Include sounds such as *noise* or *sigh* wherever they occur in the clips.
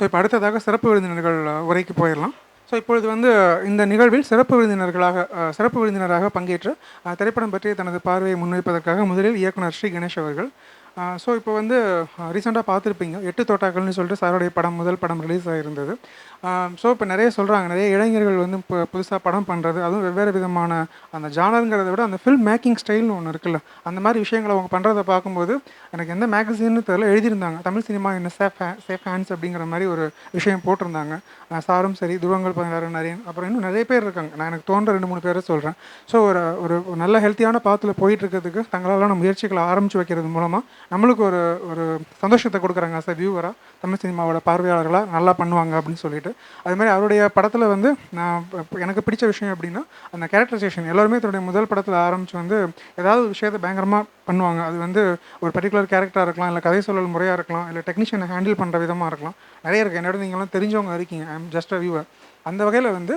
So இப்போ அடுத்ததாக சிறப்பு விருந்தினர்கள் உரைக்கு போயிடலாம். ஸோ இப்பொழுது வந்து இந்த நிகழ்வில் சிறப்பு விருந்தினர்களாக சிறப்பு விருந்தினராக பங்கேற்று திரைப்படம் பற்றிய தனது பார்வையை முன்வைப்பதற்காக முதலில் இயக்குனர் ஸ்ரீ கணேஷ் அவர்கள் ஸோ இப்போ வந்து ரீசெண்டாக பார்த்துருப்பீங்க. எட்டு தோட்டாக்கள்னு சொல்லிட்டு சாருடைய படம் முதல் படம் ரிலீஸ் ஆகிருந்தது ஸோ இப்போ நிறைய சொல்கிறாங்க நிறைய இளைஞர்கள் வந்து இப்போ புதுசாக படம் பண்ணுறது அதுவும் வெவ்வேறு விதமான அந்த ஜானருங்கிறத விட அந்த ஃபில்ம் மேக்கிங் ஸ்டைல்னு ஒன்று இருக்குல்ல அந்த மாதிரி விஷயங்களை அவங்க பண்ணுறதை பார்க்கும்போது எனக்கு எந்த மேகசின்னு தெரியல எழுதியிருந்தாங்க. தமிழ் சினிமா என்ன சேஃப் சேஃப் ஹேண்ட்ஸ் அப்படிங்கிற மாதிரி ஒரு விஷயம் போட்டிருந்தாங்க. சாரும் சரி துருவங்கள் பதினாறு நிறைய அப்புறம் இன்னும் நிறைய பேர் இருக்காங்க. நான் எனக்கு தோன்ற ரெண்டு மூணு பேரை சொல்கிறேன் ஸோ ஒரு ஒரு ஒரு நல்ல ஹெல்த்தியான பாத்தில் போயிட்டு இருக்கிறதுக்கு தங்களாலான முயற்சிகளை ஆரம்பித்து வைக்கிறது மூலமாக நம்மளுக்கு ஒரு ஒரு சந்தோஷத்தை கொடுக்குறாங்க சார் வியூவராக தமிழ் சினிமாவோட பார்வையாளர்களாக நல்லா பண்ணுவாங்க அப்படின்னு சொல்லிட்டு. அது மாதிரி அவருடைய படத்தில் வந்து நான் எனக்கு பிடிச்ச விஷயம் அப்படின்னா அந்த கேரக்டரைசேஷன் எல்லாருமே தன்னுடைய முதல் படத்தில் ஆரம்பித்து வந்து ஏதாவது விஷயத்தை பயங்கரமாக பண்ணுவாங்க. அது வந்து ஒரு பர்டிகுலர் கேரக்டராக இருக்கலாம் இல்லை கதை சொல்லல் முறையாக இருக்கலாம் இல்லை டெக்னீஷியனை ஹேண்டில் பண்ணுற விதமாக இருக்கலாம். நிறைய இருக்குது என்னோட நீங்களாம் தெரிஞ்சவங்க இருக்கீங்க. I am just a viewer அந்த வகையில் வந்து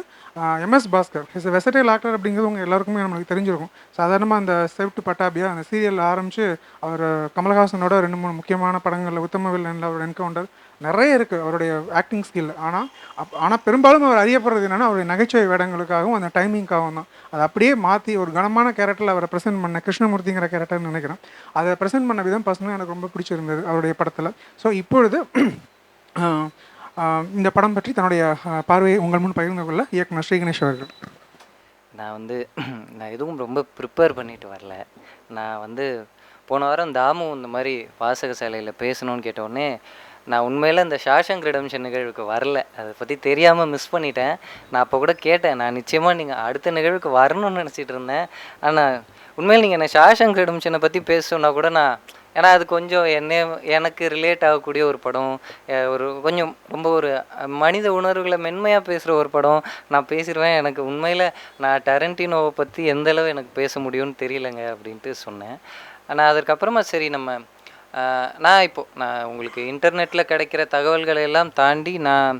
M S Bhaskar is versatile actor அப்படிங்கிறது உங்கள் எல்லாருக்குமே நம்மளுக்கு தெரிஞ்சிருக்கும். சாதாரணமாக அந்த செப்ட் பட்டாபியா அந்த சீரியல் ஆரம்பித்து அவர் கமலஹாசனோட ரெண்டு மூணு முக்கியமான படங்களில் உத்தம வில்லனில் அவர் என்கவுண்டர் நிறைய இருக்குது அவருடைய ஆக்டிங் ஸ்கில் ஆனால் அப் ஆனால் பெரும்பாலும் அவர் அறியப்படுறது என்னென்னா அவருடைய நகைச்சுவை வேடங்களுக்காகவும் அந்த டைமிங்காகவும் தான். அதை அப்படியே மாற்றி ஒரு கனமான கேரக்டரில் அவரை ப்ரெசென்ட் பண்ண கிருஷ்ணமூர்த்திங்கிற கேரக்டர்னு நினைக்கிறேன். அதை ப்ரெசென்ட் பண்ண விதம் பர்சனலாக எனக்கு ரொம்ப பிடிச்சிருந்தது அவருடைய படத்தில். ஸோ இப்பொழுது *clears throat* இந்த படம் பற்றி தன்னுடைய பார்வையை உங்கள் முன் பகிர்ந்து கொள்ள இயக்குனர் ஸ்ரீ கணேஷ் அவர்கள். நான் வந்து *clears throat* நான் எதுவும் ரொம்ப ப்ரிப்பேர் பண்ணிட்டு வரல. நான் வந்து போன வாரம் தாமு இந்த மாதிரி வாசக சாலையில் பேசணும்னு கேட்டோடனே நான் உண்மையில் இந்த ஷாஷங் ரிடம்ஷன் நிகழ்வுக்கு வரல. அதை பற்றி தெரியாமல் மிஸ் பண்ணிட்டேன். நான் அப்போ கூட கேட்டேன் நான் நிச்சயமாக நீங்கள் அடுத்த நிகழ்வுக்கு வரணும்னு நினச்சிட்டு இருந்தேன். ஆனால் உண்மையில் நீங்கள் என்ன ஷாஷங் ரிடம்ஷனை பற்றி பேச கூட நான் ஏன்னா அது கொஞ்சம் என்ன எனக்கு ரிலேட் ஆகக்கூடிய ஒரு படம். ஒரு கொஞ்சம் ரொம்ப ஒரு மனித உணர்வுகளை மென்மையாக பேசுகிற ஒரு படம். நான் பேசிடுவேன் எனக்கு உண்மையில் நான் டரண்டினோவை பற்றி எந்த அளவு எனக்கு பேச முடியும்னு தெரியலங்க அப்படின்ட்டு சொன்னேன். ஆனால் அதற்கப்புறமா சரி நம்ம நான் இப்போ நான் உங்களுக்கு இன்டர்நெட்டில் கிடைக்கிற தகவல்களை எல்லாம் தாண்டி நான்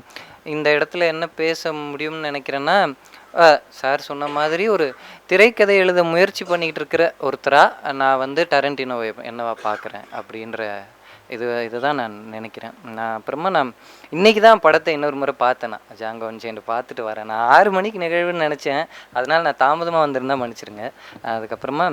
இந்த இடத்துல என்ன பேச முடியும்னு நினைக்கிறேன்னா சார் சொன்ன மாதிரி ஒரு திரைக்கதை எழுத முயற்சி பண்ணிக்கிட்டு இருக்கிற ஒருத்தராக நான் வந்து டரண்டினோவை என்னவா பார்க்குறேன் அப்படின்ற இது இதுதான் நான் நினைக்கிறேன். நான் அப்புறமா நான் இன்னைக்கு தான் படத்தை இன்னொரு முறை பார்த்தேன் நான். ஜாங்கோ சேர்ந்து பார்த்துட்டு வரேன். நான் ஆறு மணிக்கு நிகழ்வுன்னு நினச்சேன். அதனால் நான் தாமதமாக வந்திருந்தா மன்னிச்சிருங்க. அதுக்கப்புறமா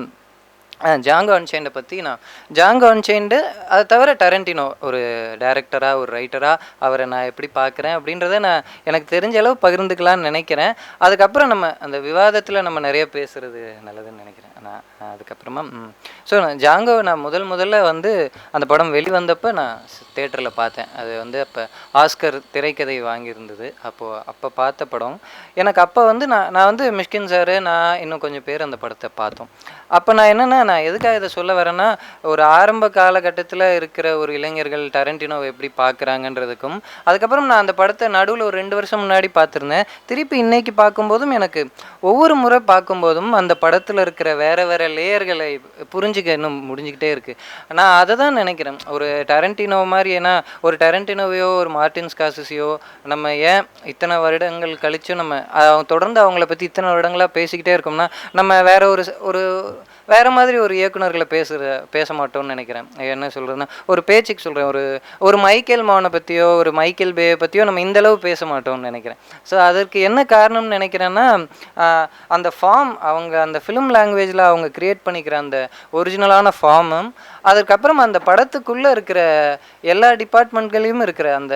ஜாங்கோ அன்சைண்டை பற்றி நான் ஜாங்கோ அன்சைண்டு அதை தவிர டரண்டினோ ஒரு டைரக்டராக ஒரு ரைட்டராக அவரை நான் எப்படி பார்க்குறேன் அப்படின்றத நான் எனக்கு தெரிஞ்ச அளவு பகிர்ந்துக்கலாம்னு நினைக்கிறேன். அதுக்கப்புறம் நம்ம அந்த விவாதத்தில் நம்ம நிறைய பேசுகிறது நல்லதுன்னு நினைக்கிறேன். நான் அதுக்கப்புறமா ஸோ நான் ஜாங்கோவை நான் முதல் முதல்ல வந்து அந்த படம் வெளிவந்தப்போ நான் தேட்டரில் பார்த்தேன். அது வந்து அப்போ ஆஸ்கர் திரைக்கதை வாங்கியிருந்தது. அப்போது அப்போ பார்த்த படம். எனக்கு அப்போ வந்து நான் நான் வந்து மிஷ்கின் சார் நான் இன்னும் கொஞ்சம் பேர் அந்த படத்தை பார்த்தோம். அப்போ நான் என்னென்னா நான் எதுக்காக இதை சொல்ல வரேன்னா ஒரு ஆரம்ப காலகட்டத்தில் இருக்கிற ஒரு இளைஞர்கள் டரண்டினோவை எப்படி பார்க்குறாங்கன்றதுக்கும் அதுக்கப்புறம் நான் அந்த படத்தை நடுவில் ஒரு ரெண்டு வருஷம் முன்னாடி பார்த்துருந்தேன். திருப்பி இன்னைக்கு பார்க்கும்போதும் எனக்கு ஒவ்வொரு முறை பார்க்கும்போதும் அந்த படத்தில் இருக்கிற வேறு வேறு லேயர்களை புரிஞ்சுக்க இன்னும் முடிஞ்சுக்கிட்டே இருக்கு. நான் அதை தான் நினைக்கிறேன். ஒரு டரண்டினோ மாதிரி ஏன்னா ஒரு டரண்டினோவையோ ஒரு மார்டின் ஸ்காசிஸையோ நம்ம ஏன் இத்தனை வருடங்கள் கழிச்சும் நம்ம தொடர்ந்து அவங்கள பற்றி இத்தனை வருடங்களாக பேசிக்கிட்டே இருக்கோம்னா நம்ம வேற ஒரு ஒரு வேற மாதிரி ஒரு இயக்குனர்களை பேசுகிற பேச மாட்டோம்னு நினைக்கிறேன். என்ன சொல்கிறதுன்னா ஒரு பேச்சுக்கு சொல்கிறேன் ஒரு ஒரு மைக்கேல் மோனை பற்றியோ ஒரு மைக்கேல் பேயை பற்றியோ நம்ம இந்த அளவு பேச மாட்டோம்னு நினைக்கிறேன். ஸோ அதற்கு என்ன காரணம்னு நினைக்கிறேன்னா அந்த ஃபார்ம் அவங்க அந்த ஃபிலிம் லாங்குவேஜில் அவங்க க்ரியேட் பண்ணிக்கிற அந்த ஒரிஜினலான ஃபார்மும் அதுக்கப்புறம் அந்த படத்துக்குள்ளே இருக்கிற எல்லா டிபார்ட்மெண்ட்களையும் இருக்கிற அந்த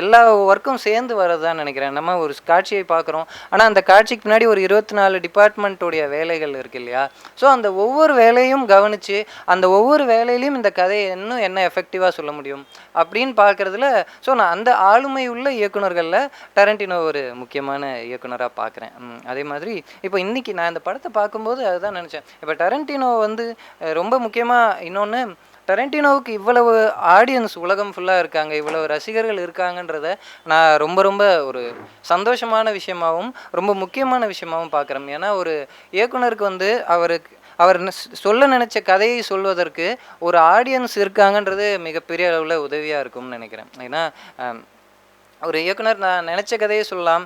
எல்லா ஒர்க்கும் சேர்ந்து வரதான் நினைக்கிறேன். நம்ம ஒரு காட்சியை பார்க்குறோம். ஆனால் அந்த காட்சிக்கு பின்னாடி ஒரு இருபத்தி நாலு டிபார்ட்மெண்ட்டுடைய வேலைகள் இருக்கு இல்லையா? ஸோ அந்த ஒவ்வொரு வேலையும் கவனித்து அந்த ஒவ்வொரு வேலையிலையும் இந்த கதையை இன்னும் என்ன எஃபெக்டிவாக சொல்ல முடியும் அப்படின்னு பார்க்குறதுல ஸோ நான் அந்த ஆளுமை உள்ள இயக்குனர்களில் டரண்டினோ ஒரு முக்கியமான இயக்குனராக பார்க்குறேன். அதே மாதிரி இப்போ இன்னைக்கு நான் இந்த படத்தை பார்க்கும்போது அதுதான் நினச்சேன். இப்போ டரண்டினோ வந்து ரொம்ப முக்கியமாக இன்னொன்று டரண்டினோவுக்கு இவ்வளவு ஆடியன்ஸ் உலகம் ஃபுல்லாக இருக்காங்க இவ்வளவு ரசிகர்கள் இருக்காங்கன்றத நான் ரொம்ப ரொம்ப ஒரு சந்தோஷமான விஷயமாவும் ரொம்ப முக்கியமான விஷயமாவும் பார்க்குறேன். ஏன்னா ஒரு இயக்குனருக்கு வந்து அவருக்கு அவர் சொல்ல நினைச்ச கதையை சொல்வதற்கு ஒரு ஆடியன்ஸ் இருக்காங்கன்றது மிகப்பெரிய அளவில் உதவியாக இருக்கும்னு நினைக்கிறேன். ஏன்னா ஒரு இயக்குனர் நான் நினச்ச கதையை சொல்லலாம்.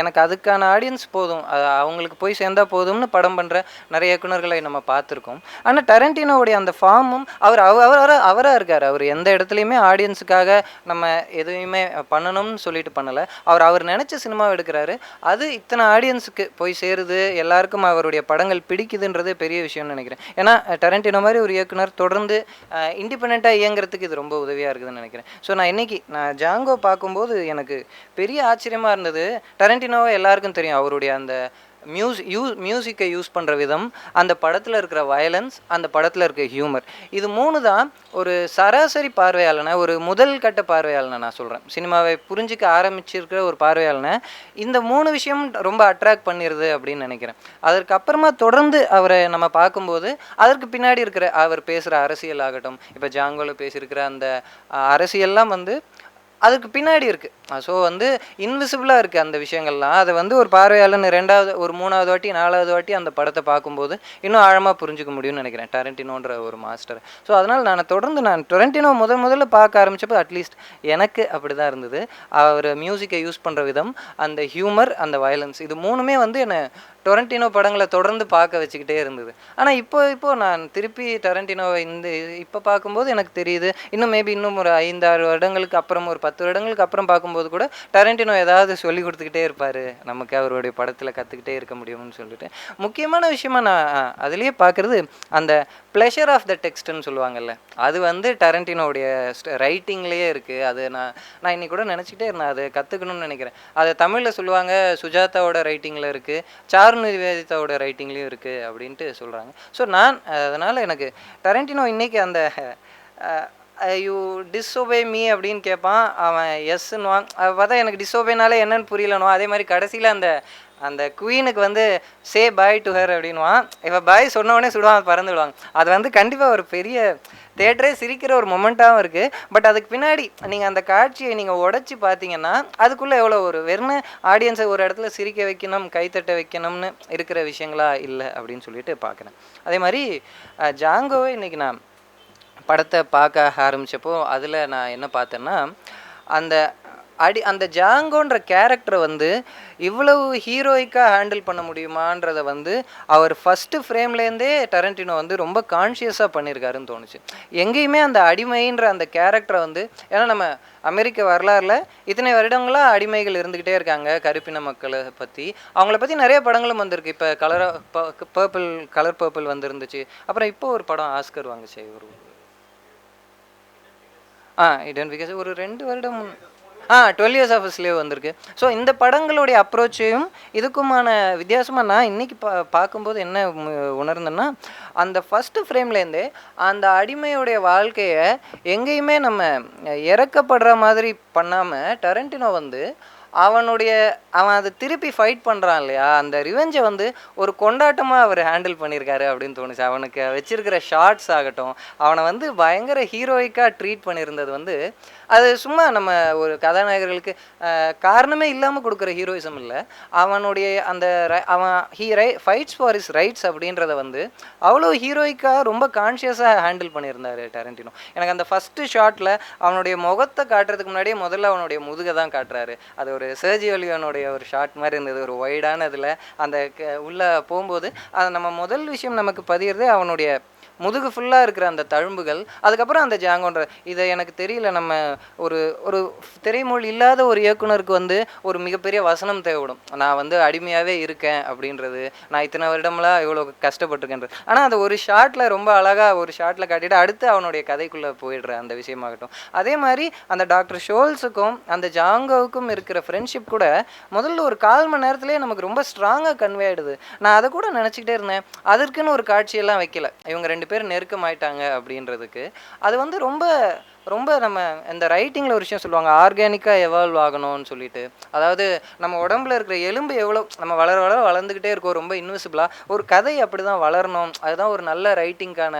எனக்கு அதுக்கான ஆடியன்ஸ் போதும். அது அவங்களுக்கு போய் சேர்ந்தா போதும்னு படம் பண்ணுற நிறைய இயக்குனர்களை நம்ம பார்த்துருக்கோம். ஆனால் டரண்டினோவுடைய அந்த ஃபார்மும் அவர் அவர் அவர் அவராக இருக்கார். அவர் எந்த இடத்துலையுமே ஆடியன்ஸுக்காக நம்ம எதுவுமே பண்ணணும்னு சொல்லிட்டு பண்ணலை. அவர் அவர் நினச்ச சினிமா எடுக்கிறாரு. அது இத்தனை ஆடியன்ஸுக்கு போய் சேருது. எல்லாருக்கும் அவருடைய படங்கள் பிடிக்குதுன்றது பெரிய விஷயம்னு நினைக்கிறேன். ஏன்னா டரண்டினோ மாதிரி ஒரு இயக்குனர் தொடர்ந்து இண்டிபெண்ட்டாக இயங்குறதுக்கு இது ரொம்ப உதவியாக இருக்குதுன்னு நினைக்கிறேன். ஸோ நான் இன்னைக்கு நான் ஜாங்கோ பார்க்கும்போது எனக்கு பெரிய ஆச்சரியமாக இருந்தது. டரண்டினோவை எல்லாருக்கும் தெரியும். அவருடைய அந்த மியூஸ் யூ மியூசிக்கை யூஸ் பண்ணுற விதம் அந்த படத்தில் இருக்கிற வயலன்ஸ் அந்த படத்தில் இருக்கிற ஹியூமர். இது மூணு தான் ஒரு சராசரி பார்வையாளனை ஒரு முதல் கட்ட பார்வையாளனை நான் சொல்கிறேன் சினிமாவை புரிஞ்சிக்க ஆரம்பிச்சிருக்கிற ஒரு பார்வையாளனை இந்த மூணு விஷயம் ரொம்ப அட்ராக்ட் பண்ணிடுது அப்படின்னு நினைக்கிறேன். அதற்கப்புறமா தொடர்ந்து அவரை நம்ம பார்க்கும்போது அதற்கு பின்னாடி இருக்கிற அவர் பேசுகிற அரசியல் ஆகட்டும் இப்போ ஜாங்கோல பேசியிருக்கிற அந்த அரசியல்லாம் வந்து அதுக்கு பின்னாடி இருக்குது ஸோ வந்து இன்விசிபிளாக இருக்குது அந்த விஷயங்கள்லாம். அதை வந்து ஒரு பார்வையாளன் ரெண்டாவது ஒரு மூணாவது வாட்டி நாலாவது வாட்டி அந்த படத்தை பார்க்கும்போது இன்னும் ஆழமாக புரிஞ்சுக்க முடியும்னு நினைக்கிறேன் டரண்டினோன்ற ஒரு மாஸ்டர் ஸோ அதனால் நான் தொடர்ந்து நான் டொரண்டினோ முதல் முதல்ல பார்க்க ஆரம்பிச்சப்போ அட்லீஸ்ட் எனக்கு அப்படி தான் இருந்தது. அவர் மியூசிக்கை யூஸ் பண்ணுற விதம் அந்த ஹியூமர் அந்த வயலன்ஸ் இது மூணுமே வந்து என்னை டொரண்டினோ படங்களை தொடர்ந்து பார்க்க வச்சுக்கிட்டே இருந்தது. ஆனால் இப்போ இப்போது நான் திருப்பி டொரண்டினோவை இந்த இப்போ பார்க்கும்போது எனக்கு தெரியுது. இன்னும் மேபி இன்னும் ஒரு ஐந்தாறு வருடங்களுக்கு அப்புறம் ஒரு பத்து வருடங்களுக்கு அப்புறம் பார்க்கும்போது கூட டரண்டினோ ஏதாவது சொல்லி கொடுத்துக்கிட்டே இருப்பார். நமக்கு அவருடைய படத்தில் கற்றுக்கிட்டே இருக்க முடியும்னு சொல்லிட்டு. முக்கியமான விஷயமா நான் அதுலேயே பார்க்குறது அந்த ப்ளஷர் ஆஃப் த டெக்ஸ்ட்னு சொல்லுவாங்கல்ல. அது வந்து டரண்டினோடைய ரைட்டிங்லேயே இருக்குது அது நான் நான் இன்னைக்கு கூட நினச்சிக்கிட்டே இருந்தேன். அதை கற்றுக்கணும்னு நினைக்கிறேன். அதை தமிழில் சொல்லுவாங்க சுஜாதாவோட ரைட்டிங்கில் இருக்குது சாரு நிவேதிதாவோட ரைட்டிங்லேயும் இருக்குது அப்படின்ட்டு சொல்கிறாங்க ஸோ நான் அதனால் எனக்கு டரண்டினோ இன்றைக்கி அந்த யூ டிஸ்ஓபே மீ அப்படின்னு கேட்பான் அவன் எஸ்ன்னுவான் அதை பார்த்தா எனக்கு டிஸ்ஓபேனாலே என்னன்னு புரியலனோ அதே மாதிரி கடைசியில் அந்த அந்த குவீனுக்கு வந்து சே பாய் டு ஹர் அப்படின்வான் இப்போ பாய் சொன்ன உடனே சுடுவான் பறந்து விடுவாங்க. அது வந்து கண்டிப்பாக ஒரு பெரிய தேட்டரே சிரிக்கிற ஒரு மொமெண்ட்டாகவும் இருக்குது பட் அதுக்கு பின்னாடி நீங்கள் அந்த காட்சியை நீங்கள் உடச்சி பார்த்தீங்கன்னா அதுக்குள்ளே எவ்வளோ ஒரு வெறும் ஆடியன்ஸை ஒரு இடத்துல சிரிக்க வைக்கணும் கைத்தட்ட வைக்கணும்னு இருக்கிற விஷயங்களா இல்லை அப்படின்னு சொல்லிட்டு பார்க்குறேன். அதே மாதிரி ஜாங்கோவை இன்றைக்கி நான் படத்தை பார்க்க ஆரம்பித்தப்போ அதில் நான் என்ன பார்த்தேன்னா அந்த அடி அந்த ஜாங்கோன்ற கேரக்டரை வந்து இவ்வளவு ஹீரோயிக்காக ஹேண்டில் பண்ண முடியுமான்றதை வந்து அவர் ஃபஸ்ட்டு ஃப்ரேம்லேருந்தே டரண்டினோ வந்து ரொம்ப கான்ஷியஸாக பண்ணியிருக்காருன்னு தோணுச்சு. எங்கேயுமே அந்த அடிமைன்ற அந்த கேரக்டரை வந்து ஏன்னா நம்ம அமெரிக்க வரலாறில் இத்தனை வருடங்களாக அடிமைகள் இருந்துக்கிட்டே இருக்காங்க கருப்பின மக்களை பற்றி அவங்கள பற்றி நிறைய படங்களும் வந்திருக்கு. இப்போ கலரா பர்பிள் கலர் பர்பிள் வந்துருந்துச்சு. அப்புறம் இப்போ ஒரு படம் ஆஸ்கர் வாங்குச்சு ஒரு ஆ ஐடென்டிஃபிகேஷன் ஒரு ரெண்டு வருடம் முன்- ah twelve years of slave வந்திருக்கு. ஸோ இந்த படங்களுடைய அப்ரோச்சையும் இதுக்குமான வித்தியாசமாக நான் இன்றைக்கி பா பார்க்கும்போது என்ன உணர்ந்தேன்னா அந்த ஃபஸ்ட்டு ஃப்ரேம்லேருந்தே அந்த அடிமையுடைய வாழ்க்கையை எங்கேயுமே நம்ம இறக்கப்படுற மாதிரி பண்ணாமல் டரண்டினோ வந்து அவனுடைய அவன் அதை திருப்பி ஃபைட் பண்ணுறான் இல்லையா? அந்த ரிவெஞ்சை வந்து ஒரு கொண்டாட்டமாக அவர் ஹேண்டில் பண்ணியிருக்காரு அப்படின்னு தோணுச்சு. அவனுக்கு வச்சிருக்கிற ஷார்ட்ஸ் ஆகட்டும் அவனை வந்து பயங்கர ஹீரோயிக்காக ட்ரீட் பண்ணியிருந்தது வந்து அது சும்மா நம்ம ஒரு கதாநாயகர்களுக்கு காரணமே இல்லாமல் கொடுக்குற ஹீரோயிசம் இல்லை. அவனுடைய அந்த ரை- அவன் ஹீ ரை ஃபைட்ஸ் ஃபார் இஸ் ரைட்ஸ் அப்படின்றத வந்து அவ்வளோ ஹீரோயிக்காக ரொம்ப கான்ஷியஸாக ஹேண்டில் பண்ணியிருந்தார் டேரண்டினோ. எனக்கு அந்த ஃபஸ்ட்டு ஷாட்டில் அவனுடைய முகத்தை காட்டுறதுக்கு முன்னாடியே முதல்ல அவனுடைய முதுகை தான் காட்டுறாரு. அது ஒரு சர்ஜி ஒலியோனுடைய ஒரு ஷாட் மாதிரி இருந்தது ஒரு ஒய்டான இதில் அந்த க- போகும்போது அதை நம்ம முதல் விஷயம் நமக்கு பதிகிறது அவனுடைய முதுகு ஃபுல்லாக இருக்கிற அந்த தழும்புகள் அதுக்கப்புறம் அந்த ஜாங்கோன்ற இதை எனக்கு தெரியல நம்ம ஒரு ஒரு திரைமொழி இல்லாத ஒரு இயக்குனருக்கு வந்து ஒரு மிகப்பெரிய வசனம் தேவைப்படும். நான் வந்து அடிமையாகவே இருக்கேன் அப்படின்றது நான் இத்தனை வருடம்லாம் இவ்வளோ கஷ்டப்பட்டிருக்கேன்றது. ஆனால் அந்த ஒரு ஷாட்டில் ரொம்ப அழகாக ஒரு ஷாட்டில் காட்டிட்டு அடுத்து அவனுடைய கதைக்குள்ளே போயிடுற அந்த விஷயமாகட்டும். அதே மாதிரி அந்த டாக்டர் ஷோல்ஸுக்கும் அந்த ஜாங்கோவுக்கும் இருக்கிற ஃப்ரெண்ட்ஷிப் கூட முதல்ல ஒரு கால் மணி நேரத்துலேயே நமக்கு ரொம்ப ஸ்ட்ராங்காக கன்வே ஆகிடுது நான் அதை கூட நினச்சிக்கிட்டே இருந்தேன். அதற்குன்னு ஒரு காட்சியெல்லாம் வைக்கல. இவங்க ரெண்டு பேரும் நெருக்கமாயிட்டாங்க அப்படின்றதுக்கு. அது வந்து ரொம்ப ரொம்ப நம்ம இந்த ரைட்டிங்கில் ஒரு விஷயம் சொல்லுவாங்க ஆர்கானிக்காக எவால்வ் ஆகணும்னு சொல்லிட்டு. அதாவது நம்ம உடம்புல இருக்கிற எலும்பு எவ்வளோ நம்ம வளர வளர வளர்ந்துக்கிட்டே இருக்கோம் ரொம்ப இன்விசிபிளாக ஒரு கதை அப்படி தான் வளரணும் அதுதான் ஒரு நல்ல ரைட்டிங்க்கான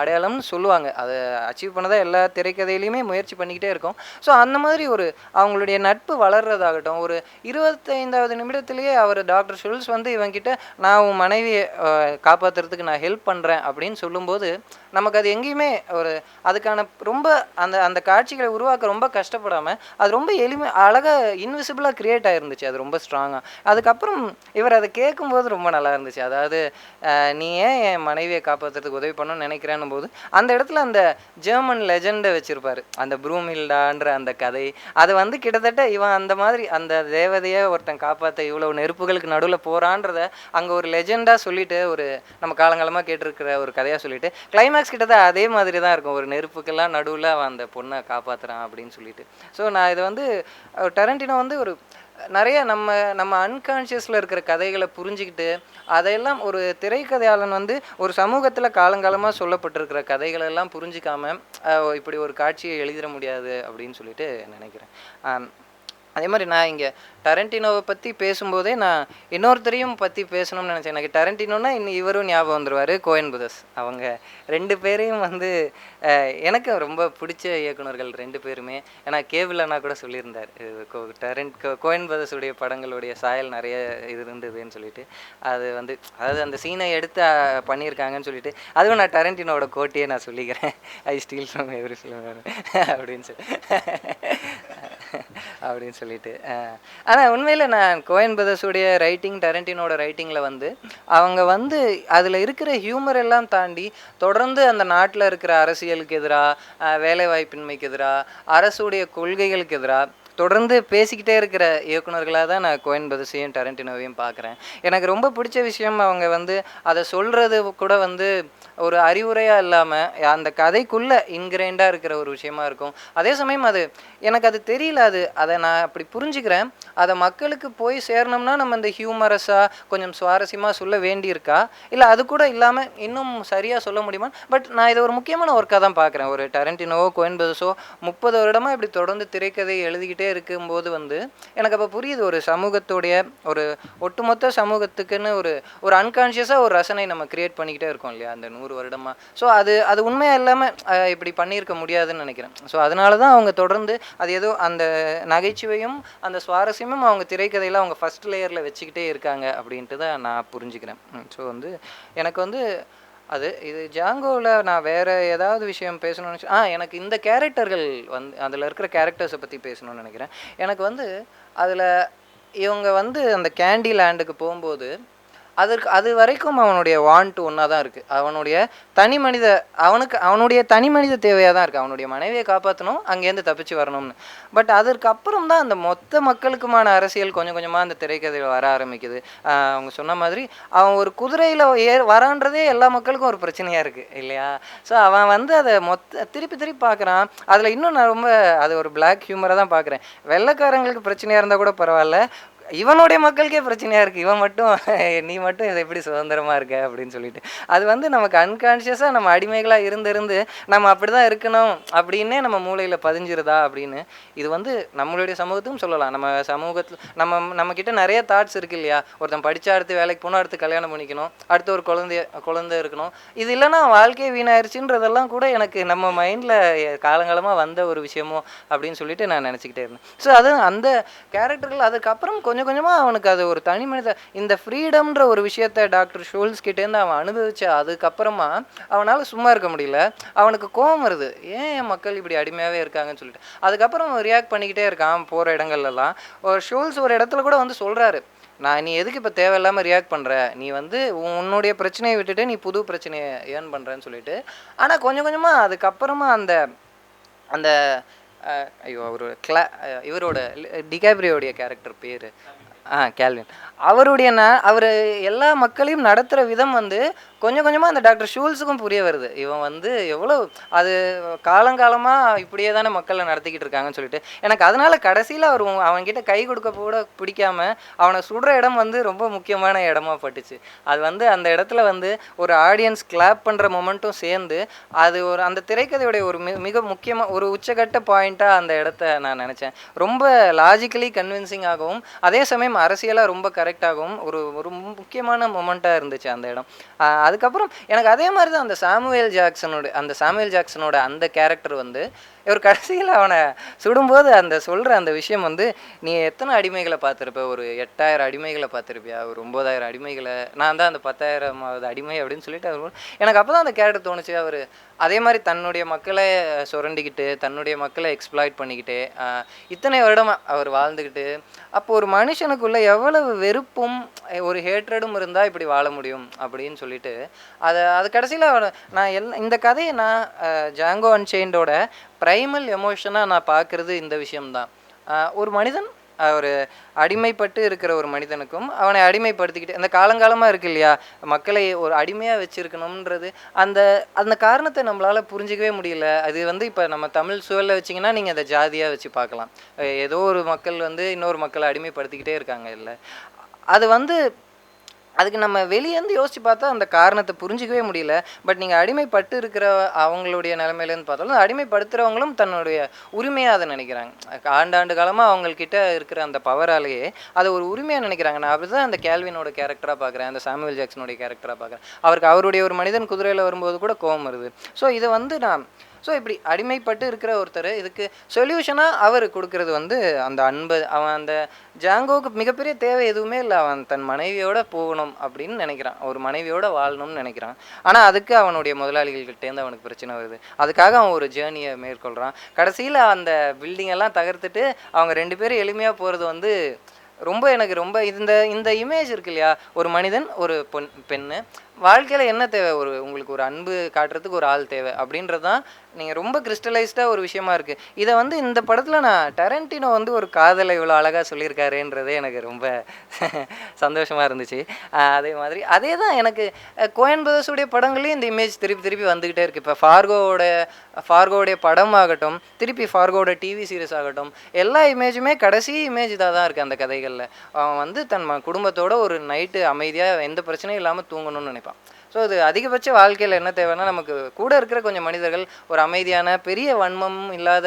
அடையாளம்னு சொல்லுவாங்க. அதை அச்சீவ் பண்ணதான் எல்லா திரைக்கதையிலையுமே முயற்சி பண்ணிக்கிட்டே இருக்கோம். ஸோ அந்த மாதிரி ஒரு அவங்களுடைய நட்பு வளர்றதாகட்டும் ஒரு இருபத்தைந்தாவது நிமிடத்திலேயே அவர் டாக்டர் ஷுல்ஸ் வந்து இவங்கிட்ட நான் உன் மனைவியை காப்பாற்றுறதுக்கு நான் ஹெல்ப் பண்ணுறேன் அப்படின்னு சொல்லும்போது நமக்கு அது எங்கேயுமே ஒரு அதுக்கான ரொம்ப அந்த அந்த காட்சிகளை உருவாக்க ரொம்ப கஷ்டப்படாமல் அது ரொம்ப எளிமை அழகாக இன்விசிபிளாக க்ரியேட் ஆயிருந்துச்சு. அது ரொம்ப ஸ்ட்ராங்காக அதுக்கப்புறம் இவர் அதை கேட்கும்போது ரொம்ப நல்லா இருந்துச்சு. அதாவது நீ ஏன் என் மனைவியை காப்பாற்றுறதுக்கு உதவி பண்ணணும்னு நினைக்கிறேன்னு போது அந்த இடத்துல அந்த ஜெர்மன் லெஜெண்டை வச்சுருப்பார். அந்த ப்ரூமில்டான்ற அந்த கதை. அது வந்து கிட்டத்தட்ட இவன் அந்த மாதிரி அந்த தேவதையை ஒருத்தன் காப்பாற்ற இவ்வளோ நெருப்புகளுக்கு நடுவில் போகிறான்றத அங்கே ஒரு லெஜெண்டாக சொல்லிட்டு ஒரு நம்ம காலங்காலமாக கேட்டிருக்கிற ஒரு கதையாக சொல்லிட்டு கிளைமேக்ஸ் கிட்டத்தட்ட அதே மாதிரி தான் இருக்கும். ஒரு நெருப்புக்கெல்லாம் நடுவில் அவன் அந்த பொண்ணை காப்பாற்றுறான் அப்படின்னு சொல்லிட்டு. ஸோ நான் இதை வந்து டெரண்டினோ வந்து ஒரு நிறைய நம்ம நம்ம அன்கான்ஷியஸில் இருக்கிற கதைகளை புரிஞ்சுக்கிட்டு அதையெல்லாம் ஒரு திரைக்கதையாளன் வந்து ஒரு சமூகத்தில் காலங்காலமாக சொல்லப்பட்டிருக்கிற கதைகளெல்லாம் எல்லாம் இப்படி ஒரு காட்சியை எழுதிட முடியாது அப்படின்னு சொல்லிட்டு நினைக்கிறேன். அதே மாதிரி நான் இங்கே டரண்டினோவை பற்றி பேசும்போதே நான் இன்னொருத்தரையும் பற்றி பேசணும்னு நினச்சேன். எனக்கு டரண்டினோன்னா இன்னும் இவரும் ஞாபகம் வந்துருவார் கோயன் புதஸ் அவங்க ரெண்டு பேரையும் வந்து எனக்கு ரொம்ப பிடிச்ச இயக்குனர்கள் ரெண்டு பேருமே. ஏன்னா கேபிள் அண்ணா கூட சொல்லியிருந்தார் கோ டரண்ட் கோ- கோயன் பிரதர்ஸுடைய படங்களுடைய சாயல் நிறைய இது இருந்ததுன்னு சொல்லிட்டு. அது வந்து அதாவது அந்த சீனை எடுத்து பண்ணியிருக்காங்கன்னு சொல்லிட்டு அதுவும் நான் டரண்டினோட கோட்டையே நான் சொல்லிக்கிறேன். I steal from every film அப்படின்னு சொல்லி அப்படின்னு சொல்லிட்டு ஆனால் உண்மையில் நான் கோயன் பிரதர்ஸுடைய ரைட்டிங் டரண்டினோட ரைட்டிங்கில் வந்து அவங்க வந்து அதில் இருக்கிற ஹியூமர் எல்லாம் தாண்டி தொடர்ந்து அந்த நாட்டில் இருக்கிற அரசியலுக்கு எதிராக வேலைவாய்ப்பின்மைக்கு எதிராக அரசுடைய கொள்கைகளுக்கு எதிராக தொடர்ந்து பேசிக்கிட்டே இருக்கிற இயக்குனர்களாக தான் நான் கோயன் பிரதர்ஸையும் டரண்டினோவையும் பார்க்குறேன் எனக்கு ரொம்ப பிடிச்ச விஷயம் அவங்க வந்து அதை சொல்கிறது கூட வந்து ஒரு அறிவுரையாக இல்லாமல் அந்த கதைக்குள்ளே இன்கிரைண்டாக இருக்கிற ஒரு விஷயமா இருக்கும். அதே சமயம் அது எனக்கு அது தெரியல அது. அதை நான் அப்படி புரிஞ்சுக்கிறேன். அதை மக்களுக்கு போய் சேரணும்னா நம்ம இந்த ஹியூமரஸாக கொஞ்சம் சுவாரஸ்யமாக சொல்ல வேண்டியிருக்கா? இல்லை அது கூட இல்லாமல் இன்னும் சரியாக சொல்ல முடியுமா? பட் நான் இதை ஒரு முக்கியமான ஒர்க்காக தான் பார்க்குறேன். ஒரு டரண்டினோவோ கோயன் முப்பது வருடமாக இப்படி தொடர்ந்து திரைக்கதை எழுதிக்கிட்டே இருக்கும்போது வந்து எனக்கு அப்போ புரியுது ஒரு சமூகத்துடைய ஒரு ஒட்டுமொத்த சமூகத்துக்குன்னு ஒரு ஒரு அன்கான்ஷியஸாக ஒரு ரசனை நம்ம கிரியேட் பண்ணிக்கிட்டே இருக்கோம் இல்லையா? அந்த நூறு வருடமாக ஸோ அது அது உண்மையாக இல்லாமல் இப்படி பண்ணியிருக்க முடியாதுன்னு நினைக்கிறேன். ஸோ அதனால தான் அவங்க தொடர்ந்து அது ஏதோ அந்த நகைச்சுவையும் அந்த சுவாரஸ்யமும் அவங்க திரைக்கதையில் அவங்க ஃபர்ஸ்ட் லேயரில் வச்சுக்கிட்டே இருக்காங்க அப்படின்ட்டு தான் நான் புரிஞ்சுக்கிறேன். ஸோ வந்து எனக்கு வந்து அது இது ஜாங்கோவில் நான் வேறு ஏதாவது விஷயம் பேசணும்னு ஆ எனக்கு இந்த கேரக்டர்கள் வந்து அதில் இருக்கிற கேரக்டர்ஸை பற்றி பேசணும்னு நினைக்கிறேன். எனக்கு வந்து அதில் இவங்க வந்து அந்த கேண்டி லேண்டுக்கு போகும்போது அதற்கு அது வரைக்கும் அவனுடைய வாண்ட் ஒன்றா தான் இருக்குது அவனுடைய தனி மனித அவனுக்கு அவனுடைய தனி மனித தேவையாக தான் இருக்குது அவனுடைய மனைவியை காப்பாற்றணும் அங்கேருந்து தப்பிச்சு வரணும்னு. பட் அதற்கு அப்புறம் தான் அந்த மொத்த மக்களுக்குமான அரசியல் கொஞ்சம் கொஞ்சமாக அந்த திரைக்கதையில் வர ஆரம்பிக்குது. அவங்க சொன்ன மாதிரி அவன் ஒரு குதிரையில் ஏ வரான்றதே எல்லா மக்களுக்கும் ஒரு பிரச்சனையாக இருக்குது இல்லையா? ஸோ அவன் வந்து அதை மொத்த திருப்பி திருப்பி பார்க்குறான் அதில் இன்னும் நான் ரொம்ப அது ஒரு பிளாக் ஹியூமரை தான் பார்க்குறேன் வெள்ளைக்காரங்களுக்கு பிரச்சனையாக இருந்தால் கூட பரவாயில்ல. இவனுடைய மக்களுக்கே பிரச்சனையாக இருக்குது இவன் மட்டும் நீ மட்டும் இதை எப்படி சுதந்திரமாக இருக்க அப்படின்னு சொல்லிட்டு. அது வந்து நமக்கு அன்கான்ஷியஸாக நம்ம அடிமைகளாக இருந்திருந்து நம்ம அப்படி தான் இருக்கணும் அப்படின்னே நம்ம மூளையில் பதிஞ்சிருதா அப்படின்னு இது வந்து நம்மளுடைய சமூகத்துக்கும் சொல்லலாம். நம்ம சமூகத்தில் நம்ம நம்மக்கிட்ட நிறைய தாட்ஸ் இருக்கு இல்லையா? ஒருத்தன் படித்தா அடுத்து வேலைக்கு போனால் அடுத்து கல்யாணம் பண்ணிக்கணும். அடுத்து ஒரு குழந்தைய குழந்தை இருக்கணும். இது இல்லைன்னா வாழ்க்கை வீணாயிருச்சுன்றதெல்லாம் கூட எனக்கு நம்ம மைண்டில் காலங்காலமாக வந்த ஒரு விஷயமோ அப்படின்னு சொல்லிட்டு நான் நினச்சிக்கிட்டே இருந்தேன். ஸோ அது அந்த கேரக்டர்கள் அதுக்கப்புறம் கொஞ்சம் கொஞ்சமாக அவனுக்கு அது ஒரு தனி மனித இந்த ஃப்ரீடம்ன்ற ஒரு விஷயத்த டாக்டர் ஷோல்ஸ் கிட்டேருந்து அவன் அனுபவிச்ச அதுக்கப்புறமா அவனால் சும்மா இருக்க முடியல. அவனுக்கு கோவம் வருது. ஏன் என் மக்கள் இப்படி அடிமையாகவே இருக்காங்கன்னு சொல்லிட்டு. அதுக்கப்புறம் ரியாக்ட் பண்ணிக்கிட்டே இருக்கான் போகிற இடங்கள்லாம் ஒரு ஷோல்ஸ் ஒரு இடத்துல கூட வந்து சொல்கிறாரு நான் நீ எதுக்கு இப்போ தேவையில்லாமல் ரியாக்ட் பண்ணுற நீ வந்து உன்னுடைய பிரச்சனையை விட்டுட்டு நீ புது பிரச்சனையை ஏர்ன் பண்ணுறேன்னு சொல்லிட்டு. ஆனால் கொஞ்சம் கொஞ்சமாக அதுக்கப்புறமா அந்த அந்த ஐயோ அவர் கிளா இவரோட டிகாப்ரியோடைய கேரக்டர் பேர். ஆ கேல்வின் அவருடைய ந அவர் எல்லா மக்களையும் நடத்துகிற விதம் வந்து கொஞ்சம் கொஞ்சமாக அந்த டாக்டர் ஷூல்ஸுக்கும் புரிய வருது. இவன் வந்து எவ்வளோ அது காலங்காலமாக இப்படியே தானே மக்களை நடத்திக்கிட்டு இருக்காங்கன்னு சொல்லிட்டு. எனக்கு அதனால கடைசியில் அவர் அவன்கிட்ட கை கொடுக்க கூட பிடிக்காம அவனை சுடுற இடம் வந்து ரொம்ப முக்கியமான இடமா பட்டுச்சு. அது வந்து அந்த இடத்துல வந்து ஒரு ஆடியன்ஸ் கிளாப் பண்ணுற மொமெண்ட்டும் சேர்ந்து அது ஒரு அந்த திரைக்கதையுடைய ஒரு மிக முக்கியமாக ஒரு உச்சகட்ட பாயிண்ட்டாக அந்த இடத்த நான் நினச்சேன். ரொம்ப லாஜிக்கலி கன்வின்சிங் ஆகவும் அதே சமயம் அரசியலாக ரொம்ப கரெக்டாகவும் ஒரு ஒரு முக்கியமான மொமெண்ட்டாக இருந்துச்சு அந்த இடம். அதுக்கப்புறம் எனக்கு அதே மாதிரி தான் அந்த சாமுவேல் ஜாக்சனோட அந்த சாமுவேல் ஜாக்சனோட அந்த கேரக்டர் வந்து இவர் கடைசியில் அவனை சுடும்போது அந்த சொல்கிற அந்த விஷயம் வந்து நீ எத்தனை அடிமைகளை பார்த்துருப்ப? ஒரு எட்டாயிரம் அடிமைகளை பார்த்துருப்பியா? ஒரு ஒம்பதாயிரம் அடிமைகளை? நான் தான் அந்த பத்தாயிரமாவது அடிமை அப்படின்னு சொல்லிட்டு அவர் எனக்கு அப்போ தான் அந்த கேரக்டர் தோணுச்சு. அவர் அதே மாதிரி தன்னுடைய மக்களை சுரண்டிக்கிட்டு தன்னுடைய மக்களை எக்ஸ்ப்ளாய்ட் பண்ணிக்கிட்டு இத்தனை வருடமா அவர் வாழ்ந்துக்கிட்டு அப்போ ஒரு மனுஷனுக்குள்ளே எவ்வளவு வெறுப்பும் ஒரு ஹேட்ரடும் இருந்தால் இப்படி வாழ முடியும் அப்படின்னு சொல்லிட்டு அதை அது கடைசியில் நான் எல் இந்த கதையை நான் ஜாங்கோ அன்செயின்டோட ப்ரைமல் எமோஷனாக நான் பார்க்குறது இந்த விஷயம்தான். ஒரு மனிதன் ஒரு அடிமைப்பட்டு இருக்கிற ஒரு மனிதனுக்கும் அவனை அடிமைப்படுத்திக்கிட்டு அந்த காலங்காலமாக இருக்கு இல்லையா? மக்களை ஒரு அடிமையாக வச்சுருக்கணுன்றது அந்த அந்த காரணத்தை நம்மளால் புரிஞ்சிக்கவே முடியல. அது வந்து இப்போ நம்ம தமிழ் சூழலில் வச்சிங்கன்னா நீங்கள் அதை ஜாதியாக வச்சு பார்க்கலாம். ஏதோ ஒரு மக்கள் வந்து இன்னொரு மக்களை அடிமைப்படுத்திக்கிட்டே இருக்காங்க இல்லை. அது வந்து அதுக்கு நம்ம வெளியேருந்து யோசிச்சு பார்த்தா அந்த காரணத்தை புரிஞ்சிக்கவே முடியல. பட் நீங்கள் அடிமைப்பட்டு இருக்கிற அவங்களுடைய நிலைமையிலேருந்து பார்த்தாலும் அடிமைப்படுத்துகிறவங்களும் தன்னுடைய உரிமையாக அதை நினைக்கிறாங்க. ஆண்டாண்டு காலமாக அவங்கக்கிட்ட இருக்கிற அந்த பவராலேயே அதை ஒரு உரிமையாக நினைக்கிறாங்க. நான் அப்படி தான் அந்த கேல்வினோட கேரக்டராக பார்க்குறேன். அந்த சாமுவேல் ஜாக்சனுடைய கேரக்டராக பார்க்குறேன். அவருக்கு அவருடைய ஒரு மனிதன் குதிரையில் வரும்போது கூட கோவம் வருது. ஸோ இதை வந்து நான் ஸோ இப்படி அடிமைப்பட்டு இருக்கிற ஒருத்தர் இதுக்கு சொல்யூஷனாக அவர் கொடுக்கறது வந்து அந்த அன்பு. அவன் அந்த ஜாங்கோவுக்கு மிகப்பெரிய தேவை எதுவுமே இல்லை. அவன் தன் மனைவியோட போகணும் அப்படின்னு நினைக்கிறான். ஒரு மனைவியோட வாழணும்னு நினைக்கிறான். ஆனால் அதுக்கு அவனுடைய முதலாளிகள்கிட்டேருந்து அவனுக்கு பிரச்சனை வருது. அதுக்காக அவன் ஒரு ஜேர்னியை மேற்கொள்கிறான் கடைசியில் அந்த பில்டிங் எல்லாம் தகர்த்துட்டு அவங்க ரெண்டு பேரும் எளிமையாக போகிறது வந்து ரொம்ப எனக்கு ரொம்ப இந்த இந்த இமேஜ் இருக்கு இல்லையா? ஒரு மனிதன் ஒரு பொன் பெண்ணு. வாழ்க்கையில் என்ன தேவை? ஒரு உங்களுக்கு ஒரு அன்பு காட்டுறதுக்கு ஒரு ஆள் தேவை. அப்படின்றது தான் நீங்கள் ரொம்ப கிறிஸ்டலைஸ்டாக ஒரு விஷயமா இருக்குது இதை வந்து இந்த படத்தில் நான் டெரண்டினோ வந்து ஒரு காதலை இவ்வளோ அழகாக சொல்லியிருக்காருன்றதே எனக்கு ரொம்ப சந்தோஷமாக இருந்துச்சு. அதே மாதிரி அதே தான் எனக்கு கோயன் பிரதர்ஸுடைய படங்களையும் இந்த இமேஜ் திருப்பி திருப்பி வந்துக்கிட்டே இருக்குது இப்போ ஃபார்கோவோட ஃபார்கோவுடைய படம் ஆகட்டும் திருப்பி ஃபார்கோவோட டிவி சீரிஸ் ஆகட்டும் எல்லா இமேஜுமே கடைசி இமேஜ் இதாக தான் இருக்குது அந்த கதைகளில். அவன் வந்து தன் ம- குடும்பத்தோட ஒரு நைட்டு அமைதியாக எந்த பிரச்சனையும் இல்லாமல் தூங்கணும்னு நினைப்பான். ஸோ அது அதிகபட்ச வாழ்க்கையில் என்ன தேவைன்னா நமக்கு கூட இருக்கிற கொஞ்சம் மனிதர்கள் ஒரு அமைதியான பெரிய வன்மம் இல்லாத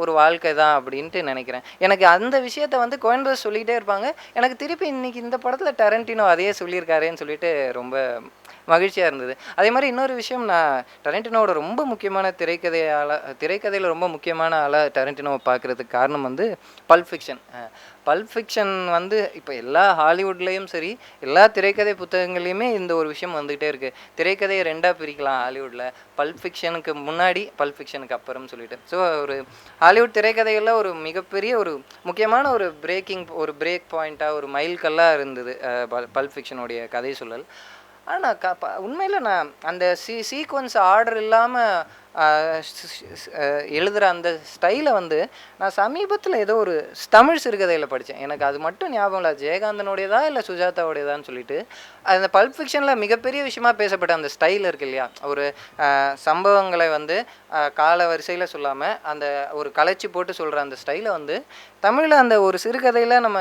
ஒரு வாழ்க்கை தான் அப்படின்ட்டு நினைக்கிறேன். எனக்கு அந்த விஷயத்த வந்து கோயம்புத்தூர் சொல்லிகிட்டே இருப்பாங்க. எனக்கு திருப்பி இன்னைக்கு இந்த படத்தில் டெரண்டினோ அதையே சொல்லியிருக்காரேன்னு சொல்லிட்டு ரொம்ப மகிழ்ச்சியாக இருந்தது. அதே மாதிரி இன்னொரு விஷயம் நான் டரண்டினோட ரொம்ப முக்கியமான திரைக்கதையால் திரைக்கதையில் ரொம்ப முக்கியமான ஆளாக டரண்டினோவை பார்க்குறதுக்கு காரணம் வந்து பல்ப் ஃபிக்ஷன் பல்ப் ஃபிக்ஷன் வந்து இப்போ எல்லா ஹாலிவுட்லேயும் சரி எல்லா திரைக்கதை புத்தகங்களையுமே இந்த ஒரு விஷயம் வந்துகிட்டே இருக்குது திரைக்கதையை ரெண்டாக பிரிக்கலாம் ஹாலிவுட்டில் பல்ப் ஃபிக்ஷனுக்கு முன்னாடி பல்ப் ஃபிக்ஷனுக்கு அப்புறம் சொல்லிட்டு. ஸோ ஒரு ஹாலிவுட் திரைக்கதைகளில் ஒரு மிகப்பெரிய ஒரு முக்கியமான ஒரு பிரேக்கிங் ஒரு பிரேக் பாயிண்ட்டாக ஒரு மைல்கல்லாக இருந்தது பல்ப் ஃபிக்ஷனுடைய கதை சொல்லல். ஆனால் க உண்மையில் நான் அந்த சீ சீக்வன்ஸ் ஆர்டர் இல்லாமல் எழுதுகிற அந்த ஸ்டைலை வந்து நான் சமீபத்தில் ஏதோ ஒரு தமிழ் சிறுகதையில் படித்தேன் எனக்கு அது மட்டும் ஞாபகம் இல்லை. ஜெயகாந்தனுடையதா இல்லை சுஜாதாவுடையதான்னு சொல்லிட்டு அந்த பல்ப் ஃபிக்ஷனில் மிகப்பெரிய விஷயமா பேசப்பட்ட அந்த ஸ்டைல் இருக்கு இல்லையா? ஒரு சம்பவங்களை வந்து கால வரிசையில் சொல்லாமல் அந்த ஒரு கலைச்சி போட்டு சொல்கிற அந்த ஸ்டைலை வந்து தமிழில் அந்த ஒரு சிறுகதையில் நம்ம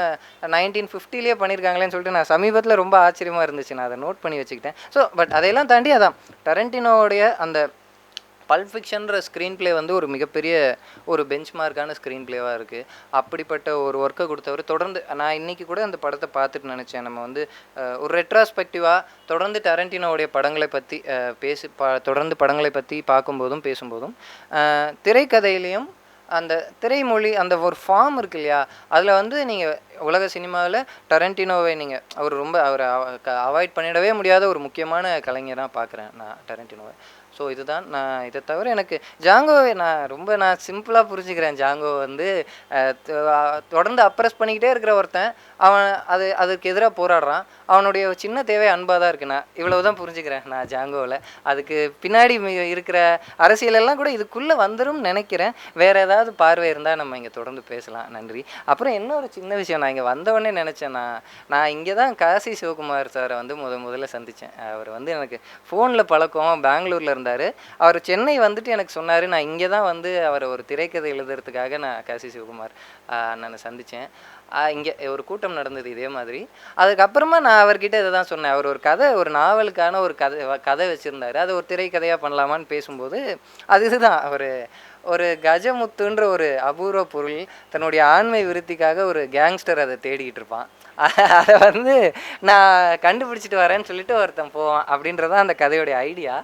நைன்டீன் ஃபிஃப்டிலேயே பண்ணியிருக்காங்களேன்னு சொல்லிட்டு நான் சமீபத்தில் ரொம்ப ஆச்சரியமாக இருந்துச்சு. நான் அதை நோட் பண்ணி வச்சுக்கிட்டேன். ஸோ பட் அதையெல்லாம் தாண்டி அதான் டரண்டினோடைய அந்த பல்ப் ஃபிக்ஷன்ற ஸ்க்ரீன் ப்ளே வந்து ஒரு மிகப்பெரிய ஒரு பெஞ்ச் மார்க்கான ஸ்க்ரீன் ப்ளேவாக இருக்குது அப்படிப்பட்ட ஒரு ஒர்க்கை கொடுத்தவர் தொடர்ந்து நான் இன்னைக்கு கூட அந்த படத்தை பார்த்துட்டு நினச்சேன். நம்ம வந்து ஒரு ரெட்ராஸ்பெக்டிவாக தொடர்ந்து டரண்டினோடைய படங்களை பற்றி பேசி பா தொடர்ந்து படங்களை பற்றி பார்க்கும்போதும் பேசும்போதும் திரைக்கதையிலையும் அந்த திரைமொழி அந்த ஒரு ஃபார்ம் இருக்கு இல்லையா? அதில் வந்து நீங்கள் உலக சினிமாவில் டரண்டினோவை நீங்கள் அவர் ரொம்ப அவர் அவாய்ட் பண்ணிடவே முடியாத ஒரு முக்கியமான கலைஞராக பார்க்குறேன் நான் டரண்டினோவை ஸோ இதுதான் நான் இதை தவிர எனக்கு ஜாங்கோவை நான் ரொம்ப நான் சிம்பிளாக புரிஞ்சுக்கிறேன். ஜாங்கோ வந்து தொடர்ந்து அப்ரஸ் பண்ணிக்கிட்டே இருக்கிற ஒருத்தன் அவன் அது அதுக்கு எதிராக போராடுறான். அவனுடைய சின்ன தேவை அன்பாக தான் இருக்கு. நான் இவ்வளவு தான் புரிஞ்சுக்கிறேன் நான் ஜாங்கோவில் அதுக்கு பின்னாடி இருக்கிற அரசியலெல்லாம் கூட இதுக்குள்ளே வந்துரும் நினைக்கிறேன். வேறு ஏதாவது பார்வை இருந்தால் நம்ம இங்கே தொடர்ந்து பேசலாம். நன்றி. அப்புறம் இன்னொரு சின்ன விஷயம் நான் இங்கே வந்தவொடனே நினச்சேன் நான் நான் இங்கே தான் காசி சிவகுமார் சாரை வந்து முத முதல்ல சந்தித்தேன் அவர் வந்து எனக்கு ஃபோனில் பழக்கம் பெங்களூரில் இருந்தார் அவர் சென்னை வந்துட்டு எனக்கு சொன்னார் நான் இங்கே தான் வந்து அவர் ஒரு திரைக்கதை எழுதுறதுக்காக நான் காசி சிவகுமார் நான் சந்தித்தேன் இங்கே ஒரு கூட்டம் நடந்தது இதே மாதிரி. அதுக்கப்புறமா நான் அவர்கிட்ட இதை தான் சொன்னேன். அவர் ஒரு கதை ஒரு நாவலுக்கான ஒரு கதை கதை வச்சுருந்தார். அது ஒரு திரைக்கதையாக பண்ணலாமான்னு பேசும்போது அது இதுதான் அவர் ஒரு கஜமுத்துன்ற ஒரு அபூர்வ பொருள் தன்னுடைய ஆண்மை விருத்திக்காக ஒரு கேங்ஸ்டர் அதை தேடிக்கிட்டு இருப்பான். *laughs* அதை வந்து நான் கண்டுபிடிச்சிட்டு வரேன்னு சொல்லிட்டு ஒருத்தன் போவான் அப்படின்றதான் அந்த கதையோடைய ஐடியா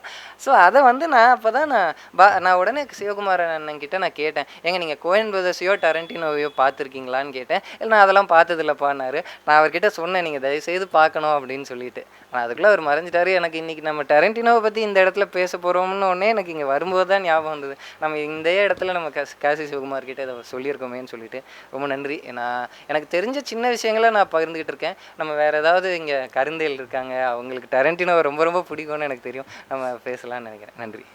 ஸோ அதை வந்து நான் அப்போ தான் நான் பா நான் உடனே சிவகுமார் அண்ணன்கிட்ட நான் கேட்டேன். ஏங்க நீங்கள் கோயன் பிரதர்ஸையோ டரண்டினோவையோ பார்த்துருக்கீங்களான்னு கேட்டேன். இல்லை நான் அதெல்லாம் பார்த்ததில்லப்பான்னாரு. நான் அவர்கிட்ட சொன்னேன் நீங்கள் தயவுசெய்து பார்க்கணும் அப்படின்னு சொல்லிட்டு. நான் அதுக்குள்ளே அவர் மறைஞ்சிட்டாரு. எனக்கு இன்றைக்கி நம்ம டரண்டினோவை பற்றி இந்த இடத்துல பேச போகிறோம்னு உடனே எனக்கு இங்கே வரும்போது தான் ஞாபகம் வந்தது. நம்ம இந்த இடத்துல நம்ம காசி சிவகுமார் கிட்டே இதை சொல்லியிருக்கோமேன்னு சொல்லிட்டு. ரொம்ப நன்றி. நான் எனக்கு தெரிஞ்ச சின்ன விஷயங்களை நான் பகிர்ந்துக்கிட்டு இருக்கேன் நம்ம வேறு ஏதாவது இங்கே கருந்தையில் இருக்காங்க அவங்களுக்கு டரண்டினோவை ரொம்ப ரொம்ப பிடிக்கும்னு எனக்கு தெரியும். நம்ம பேசலாம்னு நினைக்கிறேன். நன்றி.